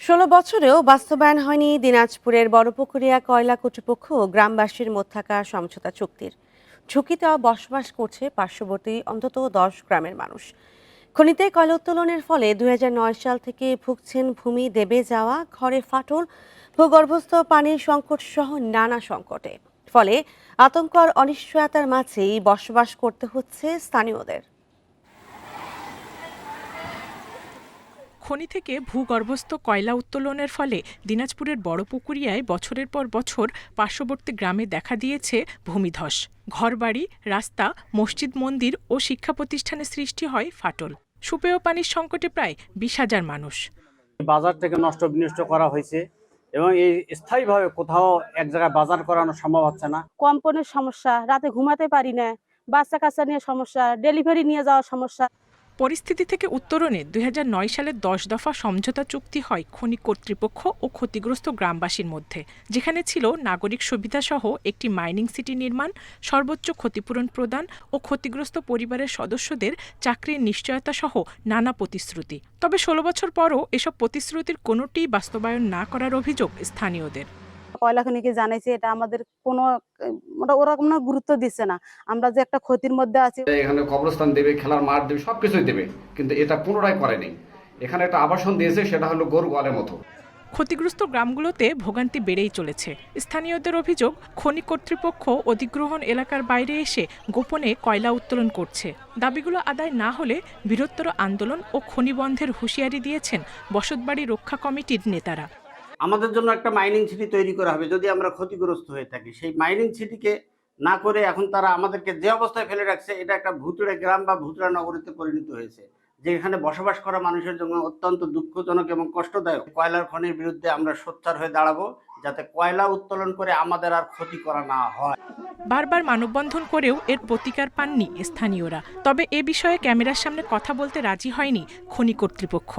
ষোলো বছরেও বাস্তবায়ন হয়নি দিনাজপুরের বড়পুকুরিয়া কয়লা কর্তৃপক্ষ ও গ্রামবাসীর মধ্যে থাকা সমঝোতা চুক্তির। ঝুঁকিতে বসবাস করছে পার্শ্ববর্তী অন্তত দশ গ্রামের মানুষ। খনিতে কয়লা উত্তোলনের ফলে দুই হাজার নয় সাল থেকে ভুগছেন ভূমি দেবে যাওয়া, ঘরে ফাটল, ভূগর্ভস্থ পানির সংকট সহ নানা সংকটে। ফলে আতঙ্ক আর অনিশ্চয়তার মাঝেই বসবাস করতে হচ্ছে স্থানীয়দের। খনি থেকে ভূগর্ভস্থ কয়লা উত্তোলনের ফলে দিনাজপুরের বড়পুকুরিয়ায় বছরের পর বছর পার্শ্ববর্তী গ্রামে দেখা দিয়েছে ভূমিধস। ঘরবাড়ি রাস্তা মসজিদ মন্দির ও শিক্ষা প্রতিষ্ঠানে সৃষ্টি হয় ফাটল। সুপেয় পানির সংকটে প্রায় বিশ হাজার মানুষ। বাজার থেকে নষ্ট বিনষ্ট করা হয়েছে এবং এই স্থায়ীভাবে কোথাও এক জায়গায় বাজার করানো সম্ভব হচ্ছে না। কম্পনের সমস্যা রাতে ঘুমাতে পারি না বাচ্চা কাচ্চা নিয়ে সমস্যা ডেলিভারি নিয়ে যাওয়ার সমস্যা। পরিস্থিতি থেকে উত্তরণে দুই হাজার নয় সালের দশ দফা সমঝোতা চুক্তি হয় খনি কর্তৃপক্ষ ও ক্ষতিগ্রস্ত গ্রামবাসীর মধ্যে, যেখানে ছিল নাগরিক সুবিধাসহ একটি মাইনিং সিটি নির্মাণ, সর্বোচ্চ ক্ষতিপূরণ প্রদান ও ক্ষতিগ্রস্ত পরিবারের সদস্যদের চাকরির নিশ্চয়তা সহ নানা প্রতিশ্রুতি। তবে ষোলো বছর পরও এসব প্রতিশ্রুতির কোনোটিই বাস্তবায়ন না করার অভিযোগ স্থানীয়দের। কয়লা খনিকে জানাইছে এটা আমাদের কোনো ওরা ওরা কোনো গুরুত্ব দিচ্ছে না। আমরা যে একটা ক্ষতির মধ্যে আছি। এখানে কবরস্থান দেবে খেলার মাঠ দেবে সব কিছুই দেবে কিন্তু এটা পুনরায় করেনি এখানে একটা আবাসন দিয়েছে সেটা হলো গরু গোয়ালের মতো। ক্ষতিগ্রস্ত গ্রামগুলোতে ভোগান্তি বেড়েই চলেছে। স্থানীয়দের অভিযোগ খনি কর্তৃপক্ষ অধিগ্রহণ এলাকার বাইরে এসে গোপনে কয়লা উত্তোলন করছে। দাবিগুলো আদায় না হলে বৃহত্তর আন্দোলন ও খনি বন্ধের হুঁশিয়ারি দিয়েছেন বসতবাড়ি রক্ষা কমিটির নেতারা। আমাদের জন্য একটা মাইনিং সিটি তৈরি করা হবে যদি আমরা ক্ষতিগ্রস্ত হয়ে থাকি। সেই মাইনিং সিটিকে না করে এখন তারা আমাদেরকে যে অবস্থায় ফেলে রাখছে, এটা একটা ভুতুড়ে গ্রাম বা ভুতুড়া নগরীতে পরিণত হয়েছে, যেখানে বসবাস করা মানুষের জন্য অত্যন্ত দুঃখজনক এবং কষ্টদায়ক। কয়লার খনির বিরুদ্ধে আমরা সোচ্চার হয়ে দাঁড়াবো, যাতে কয়লা উত্তোলন করে আমাদের আর ক্ষতি করা না হয়। বারবার মানববন্ধন করেও এর প্রতিকার পাননি স্থানীয়রা, তবে এ বিষয়ে ক্যামেরার সামনে কথা বলতে রাজি হয়নি খনি কর্তৃপক্ষ।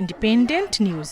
Independent news